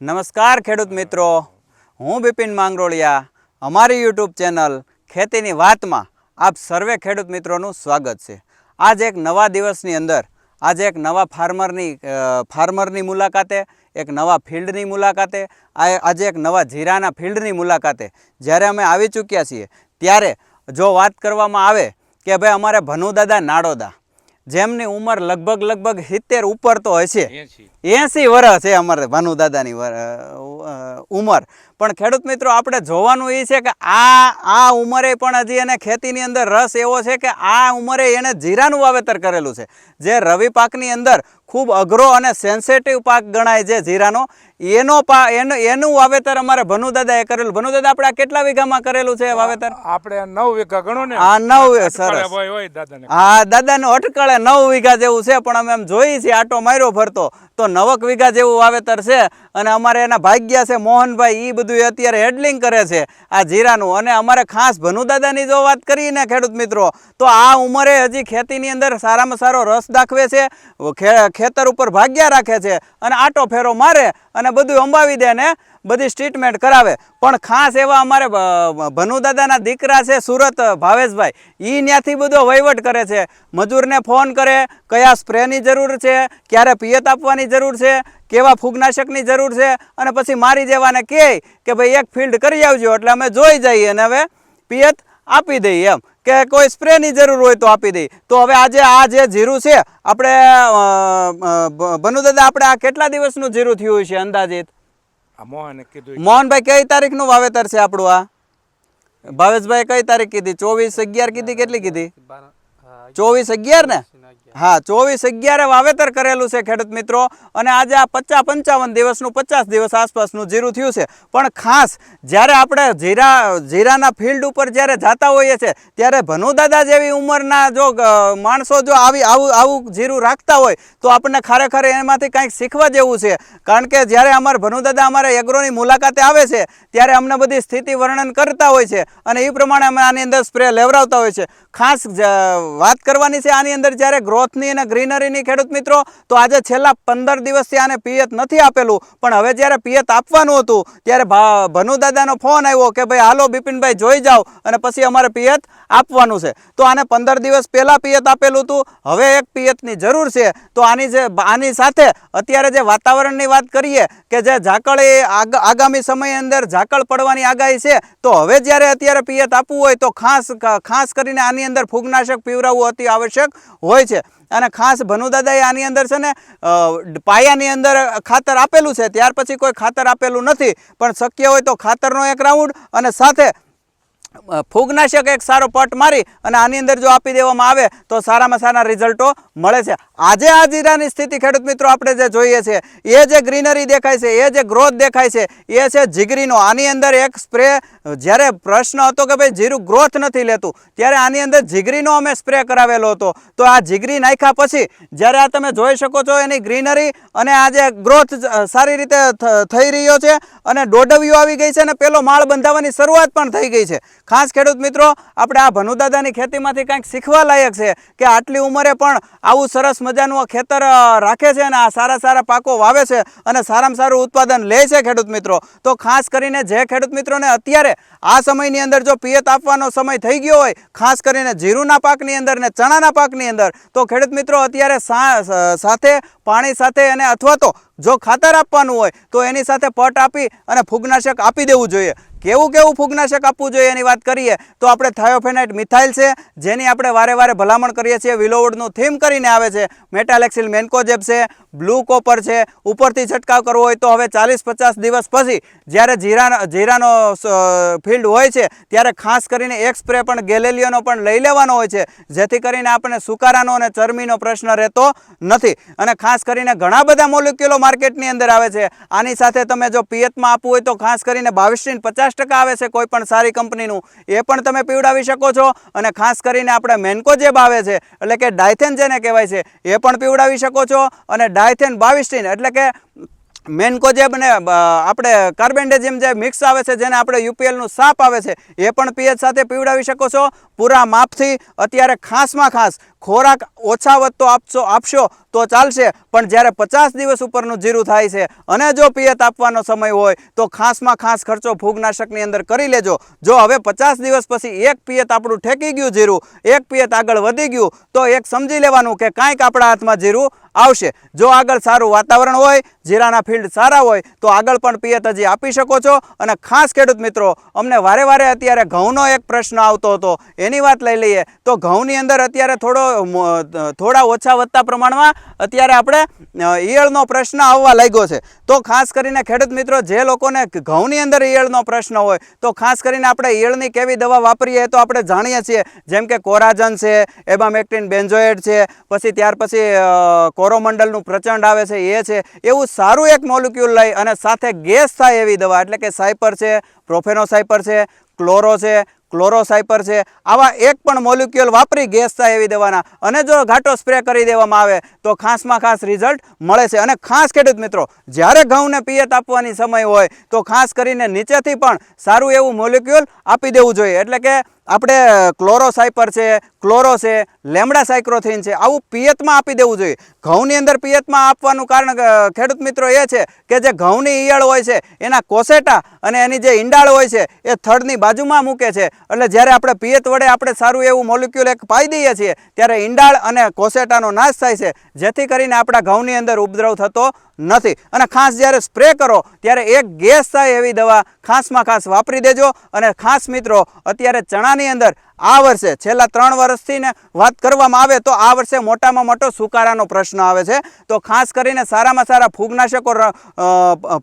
નમસ્કાર ખેડૂત મિત્રો. હું બિપિન માંગરોળિયા. અમારી યુટ્યુબ ચેનલ ખેતીની વાતમાં આપ સર્વે ખેડૂત મિત્રોનું સ્વાગત છે. આજ એક નવા દિવસની અંદર, આજે એક નવા ફાર્મરની ફાર્મરની મુલાકાતે, એક નવા ફિલ્ડની મુલાકાતે આજે એક નવા જીરાના ફિલ્ડની મુલાકાતે જ્યારે અમે આવી ચૂક્યા છીએ, ત્યારે જો વાત કરવામાં આવે કે ભાઈ અમારે ભનુદાદા, નાડોદા જેમની ઉંમર લગભગ લગભગ સિત્તેર ઉપર તો હશે. એસી વર્ષ છે અમારે ભાનુ દાદાની ઉંમર. પણ ખેડૂત મિત્રો આપણે જોવાનું એ છે કે આ આ ઉંમરે પણ હજી એને ખેતીની અંદર રસ એવો છે કે આ ઉંમરે એણે જીરાનું વાવેતર કરેલું છે. જે રવિ પાકની અંદર ખૂબ અઘરો અને સેન્સેટિવ પાક ગણાય છે જીરાનો. એનો પા એનું એનું વાવેતર અમારે ભનુ દાદાએ કરેલું. ભનુ દાદા આપણે આ કેટલા વીઘામાં કરેલું છે વાવેતર? આપણે નવ વીઘા ગણો ને. આ નવ સરસ. હા દાદાનું અટકળે નવ વીઘા જેવું છે પણ અમે એમ જોઈએ છીએ આટો માર્યો ફરતો. તો નવક વીઘા જેવું વાવેતર છે અને અમારે એના ભાગ્યા છે, મોહનભાઈ એ બધું અત્યારે હેડલિંગ કરે છે આ જીરાનું. અને અમારે ખાસ ભનુદાદાની જો વાત કરીએ ને ખેડૂત મિત્રો, તો આ ઉંમરે હજી ખેતીની અંદર સારામાં સારો રસ દાખવે છે ખેતર ઉપર ભાગ્યા રાખે છે અને આટો ફેરો મારે અને બધું અંબાવી દે ને બધી ટ્રીટમેન્ટ કરાવે. પણ ખાસ એવા અમારે ભનુદાદાના દીકરા છે સુરત ભાવેશભાઈ એ ત્યાંથી બધો વહીવટ કરે છે. મજૂરને ફોન કરે, કયા સ્પ્રેની જરૂર છે, ક્યારે પિયત આપવાની જરૂર છે, કેવા ફૂગનાશકની જરૂર છે, અને પછી મારી દેવાને કહે કે ભાઈ એક ફિલ્ડ કરી આવજો, એટલે અમે જોઈ જઈએ અને હવે પિયત આપી દઈએ એમ. કે કોઈ સ્પ્રેની જરૂર હોય તો આપી દઈએ. તો હવે આજે આ જે જીરું છે, આપણે બનુદાદા આપણે આ કેટલા દિવસનું જીરું થયું છે અંદાજિત? મોહનભાઈ કઈ તારીખનું વાવેતર છે આપણું આ? ભાવેશભાઈ કઈ તારીખ કીધી? ચોવીસ અગિયાર કીધી? કેટલી કીધી? ચોવીસ અગિયાર ને? હા, ચોવીસ અગિયારે વાવેતર કરેલું છે ખેડૂત મિત્રો. અને આજે આ પચાસ પંચાવન દિવસનું, પચાસ દિવસ આસપાસનું જીરું થયું છે. પણ ખાસ જ્યારે આપણે જીરા, જીરાના ફિલ્ડ ઉપર જ્યારે જાતા હોઈએ છીએ ત્યારે ભનુદાદા જેવી ઉંમરના જો માણસો જો આવી, આવું આવું જીરું રાખતા હોય, તો આપણને ખરેખર એમાંથી કંઈક શીખવા જેવું છે. કારણ કે જ્યારે અમારા ભનુદાદા અમારે એગ્રોની મુલાકાતે આવે છે, ત્યારે અમને બધી સ્થિતિ વર્ણન કરતા હોય છે. અને એ પ્રમાણે અમે આની અંદર સ્પ્રે લેવડાવતા હોય છે. ખાસ જ- વાત કરવાની છે આની અંદર જ્યારે ગ્રોથની અને ગ્રીનરીની ખેડૂત મિત્રો, તો આજે છેલ્લા પંદર દિવસથી આને પિયત નથી આપેલું. પણ હવે જ્યારે પિયત આપવાનું હતું, ત્યારે ભનુદાદાનો ફોન આવ્યો કે ભાઈ, હાલો બિપિનભાઈ, જોઈ જાઓ. અને પછી અમારે પિયત આપવાનું છે. તો આને પંદર દિવસ પહેલાં પિયત આપેલું હતું. હવે એક પિયતની જરૂર છે. તો આની જે, આની સાથે અત્યારે જે વાતાવરણની વાત કરીએ, કે જે ઝાકળ એ આગ- આગામી સમય અંદર ઝાકળ પડવાની આગાહી છે, તો હવે જ્યારે અત્યારે પિયત આપવું હોય, તો ખાસ ખાસ કરીને આની અંદર ફૂગનાશક પીવડાવવું અતિ આવશ્યક હોય છે. અને ખાસ ભનુદાદાએ આની અંદર છે ને પાયાની અંદર ખાતર આપેલું છે. ત્યાર પછી કોઈ ખાતર આપેલું નથી. પણ શક્ય હોય તો ખાતરનો એક રાઉન્ડ અને સાથે ફૂગનાશક એક સારો પટ મારી અને આની અંદર જો આપી દેવામાં આવે તો સારામાં સારા રિઝલ્ટો મળે છે. આજે આ જીરાની સ્થિતિ ખેડૂત મિત્રો આપણે જે જોઈએ છે, એ જે ગ્રીનરી દેખાય છે, એ જે ગ્રોથ દેખાય છે, એ છે જીગરીનો. આની અંદર એક સ્પ્રે, જ્યારે પ્રશ્ન હતો કે ભાઈ જીરું ગ્રોથ નથી લેતું, ત્યારે આની અંદર જીગરીનો અમે સ્પ્રે કરાવેલો હતો. તો આ જીગરી નાખ્યા પછી, જ્યારે આ તમે જોઈ શકો છો એની ગ્રીનરી અને આ જે ગ્રોથ સારી રીતે થઈ રહ્યો છે અને ડોડવીઓ આવી ગઈ છે અને પેલો માળ બંધાવવાની શરૂઆત પણ થઈ ગઈ છે. ખાસ ખેડૂત મિત્રો, આપણે આ ભનુદાદાની ખેતીમાંથી કંઈક શીખવા લાયક છે કે આટલી ઉંમરે પણ આવું સરસ મજાનું ખેતર રાખે છે અને આ સારા સારા પાકો વાવે છે અને સારામાં સારું ઉત્પાદન લે છે ખેડૂત મિત્રો. તો ખાસ કરીને જે ખેડૂત મિત્રોને અત્યારે આ સમયની અંદર જો પિયત આપવાનો સમય થઈ ગયો હોય, ખાસ કરીને જીરુના પાકની અંદર ને ચણાના પાકની અંદર, તો ખેડૂત મિત્રો અત્યારે સાથે પાણી સાથે અને અથવા તો જો ખાતર આપવાનું હોય, તો એની સાથે પટ આપી અને ફૂગનાશક આપી દેવું જોઈએ. કેવું કેવું ફૂગનાશક આપવું જોઈએ એની વાત કરીએ, તો આપણે થાયોફેનાઇટ મિથાઇલ છે, જેની આપણે વારે વારે ભલામણ કરીએ છીએ. વિલોવડનું થીમ કરીને આવે છે. મેટાલેક્સિલ મેન્કોજેબ છે, બ્લુ કોપર છે. ઉપરથી છંટકાવ કરવો હોય તો હવે ચાલીસ પચાસ દિવસ પછી જ્યારે જીરા, જીરાનો ફિલ્ડ હોય છે, ત્યારે ખાસ કરીને એક સ્પ્રે પણ ગેલેલિયોનો પણ લઈ લેવાનો હોય છે, જેથી કરીને આપણે સુકારાનો અને ચરમીનો પ્રશ્ન રહેતો નથી. અને ખાસ કરીને ઘણા બધા મોલિક્યુલો માર્કેટની અંદર આવે છે. આની સાથે તમે જો પિયતમાં આપવું હોય તો ખાસ કરીને બાવીસથી પચાસ ટકા આવે છે કોઈ પણ સારી કંપનીનું, એ પણ તમે પીવડાવી શકો છો. અને ખાસ કરીને આપણે મેન્કોજેબ આવે છે, એટલે કે ડાયથેન જેને કહેવાય છે, એ પણ પીવડાવી શકો છો. અને ડાયથેન બાવિસ્ટીન એટલે કે મેનકોજેબ ને આપણે કાર્બેન્ડેજિમ જે મિક્સ આવે છે, જેને આપણે યુપીએલનું સાપ આવે છે, એ પણ પીએચ સાથે પીવડાવી શકો છો. પૂરા માપથી, અત્યારે ખાસમાં ખાસ ખોરાક ઓછા વધતો આપશો આપશો તો ચાલશે. પણ જ્યારે પચાસ દિવસ ઉપરનું જીરું થાય છે અને જો પિયત આપવાનો સમય હોય, તો ખાસમાં ખાસ ખર્ચો ફૂગનાશકની અંદર કરી લેજો. જો હવે પચાસ દિવસ પછી એક પિયત આપણું ઠેકી ગયું જીરું, એક પિયત આગળ વધી ગયું, તો એક સમજી લેવાનું કે કાંઈક આપણા હાથમાં જીરું આવશે. જો આગળ સારું વાતાવરણ હોય, જીરાના ફિલ્ડ સારા હોય, તો આગળ પણ પિયત હજી આપી શકો છો. અને ખાસ ખેડૂત મિત્રો, અમને વારે વારે અત્યારે ઘઉંનો એક પ્રશ્ન આવતો હતો. એની વાત લઈ લઈએ, તો ઘઉંની અંદર અત્યારે થોડો થોડા ઓછા વધતા પ્રમાણમાં અત્યારે આપણે ઈયળનો પ્રશ્ન આવવા લાગ્યો છે. તો ખાસ કરીને ખેડૂત મિત્રો, જે લોકોને ઘઉંની અંદર ઈયળનો પ્રશ્ન હોય, તો ખાસ કરીને આપણે ઈયળની કેવી દવા વાપરીએ તો આપણે જાણીએ છીએ. જેમ કે કોરાજન છે, એબામેક્ટિન બેન્ઝોએડ છે, પછી ત્યાર પછી કોરોમંડલનું પ્રચંડ આવે છે, એ છે. એવું સારું એક મોલિક્યુલ લઈ અને સાથે ગેસ થાય એવી દવા, એટલે કે સાયપર છે પ્રોફેનોસાઇપર છે, ક્લોરો છે ક્લોરોસાઇપર છે. આવા એક પણ મોલિક્યુલ વાપરી ગેસ થાય એવી દેવાના. અને જો ઘાટો સ્પ્રે કરી દેવામાં આવે, તો ખાસમાં ખાસ રિઝલ્ટ મળે છે. અને ખાસ ખેડૂત મિત્રો, જ્યારે ઘઉંને પિયત આપવાની સમય હોય, તો ખાસ કરીને નીચેથી પણ સારું એવું મોલિક્યુલ આપી દેવું જોઈએ. એટલે કે આપણે ક્લોરોસાઇપર છે, ક્લોરો છે, લેમડા સાયક્રોથિન છે, આવું પિયતમાં આપી દેવું જોઈએ. ઘઉંની અંદર પિયતમાં આપવાનું કારણ ખેડૂત મિત્રો એ છે કે જે ઘઉંની ઈયળ હોય છે, એના કોસેટા અને એની જે ઈંડાળ હોય છે, એ થડની બાજુમાં મૂકે છે. એટલે જ્યારે આપણે પિયત વડે આપણે સારું એવું મોલિક્યુલ એક પાઈ દઈએ છીએ, ત્યારે ઈંડાળ અને કોસેટાનો નાશ થાય છે. જેથી કરીને આપણા ઘઉંની અંદર ઉપદ્રવ થતો નથી. અને ખાસ જ્યારે સ્પ્રે કરો, ત્યારે એક ગેસ થાય એવી દવા ખાસમાં ખાસ વાપરી દેજો. અને ખાસ મિત્રો, અત્યારે ચણાની અંદર આ વર્ષે, છેલ્લા ત્રણ વર્ષથી ને વાત કરવામાં આવે તો આ વર્ષે મોટામાં મોટો સુકારાનો પ્રશ્ન આવે છે. તો ખાસ કરીને સારામાં સારા ફૂગનાશકો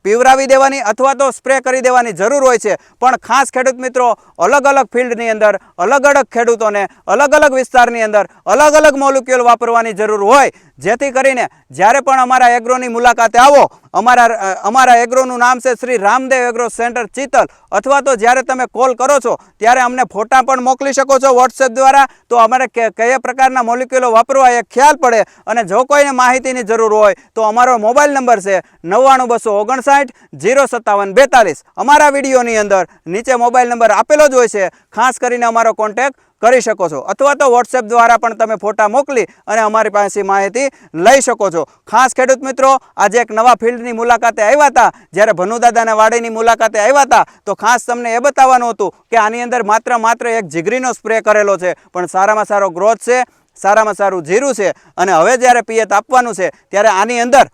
પીવરાવી દેવાની અથવા તો સ્પ્રે કરી દેવાની જરૂર હોય છે. પણ ખાસ ખેડૂત મિત્રો, અલગ અલગ ફિલ્ડની અંદર, અલગ અલગ ખેડૂતોને, અલગ અલગ વિસ્તારની અંદર, અલગ અલગ મોલિક્યુલ વાપરવાની જરૂર હોય. જેથી કરીને જ્યારે પણ અમારા એગ્રોની મુલાકાતે આવો, અમારા અમારા એગ્રોનું નામ છે શ્રી રામદેવ એગ્રો સેન્ટર ચિતલ અથવા તો જ્યારે તમે કોલ કરો છો, ત્યારે અમને ફોટા પણ મોકલી શકો છો વોટ્સએપ દ્વારા. તો અમારે કયા પ્રકારના મોલિક્યુલો વાપરવા એ ખ્યાલ પડે. અને જો કોઈને માહિતીની જરૂર હોય, તો અમારો મોબાઈલ નંબર છે નવ્વાણું બસો ઓગણસાઠ જીરો સત્તાવન બેતાલીસ. અમારા વિડીયોની અંદર નીચે મોબાઈલ નંબર આપેલો જ હોય છે. ખાસ કરીને અમારો કોન્ટેક્ટ કરી શકો છો. અથવા તો વોટ્સએપ દ્વારા પણ તમે ફોટા મોકલી અને અમારી પાસે માહિતી લઈ શકો છો. ખાસ ખેડૂત મિત્રો, આજે એક નવા ફિલ્ડની મુલાકાતે આવ્યા હતા. જ્યારે ભનુદાદાના વાડીની મુલાકાતે આવ્યા હતા, તો ખાસ તમને એ બતાવવાનું હતું કે આની અંદર માત્ર માત્ર એક જીગરીનો સ્પ્રે કરેલો છે. પણ સારામાં સારો ગ્રોથ છે, સારામાં સારું જીરું છે અને હવે જ્યારે પિયત આપવાનું છે, ત્યારે આની અંદર,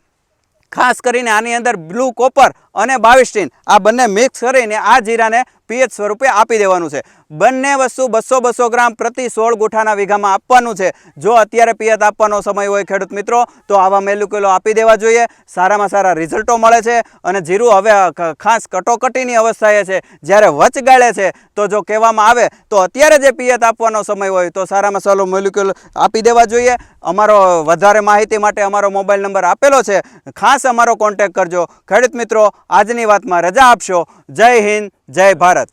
ખાસ કરીને આની અંદર બ્લુ કોપર અને બાવિસ્ટીન આ બંને મિક્સ કરીને આ જીરાને પીએચ સ્વરૂપે આપી દેવાનું છે. બંને વસ્તુ બસો બસો ગ્રામ પ્રતિ સોળ ગુઠાના વીઘામાં આપવાનું છે. જો અત્યારે પિયત આપવાનો સમય હોય ખેડૂત મિત્રો, તો આવા મેલુકેલો આપી દેવા જોઈએ. સારામાં સારા રિઝલ્ટો મળે છે અને જીરું હવે ખાસ કટોકટીની અવસ્થાએ છે. જ્યારે વચગાળે છે, તો જો કહેવામાં આવે, તો અત્યારે જે પિયત આપવાનો સમય હોય, તો સારામાં સારો મોલિક્યુલ આપી દેવા જોઈએ. અમારો વધારે માહિતી માટે અમારો મોબાઈલ નંબર આપેલો છે. ખાસ અમારો કોન્ટેક કરજો. ખેડૂત મિત્રો, આજની વાતમાં રજા આપશો. જય હિન્દ. જય ભારત.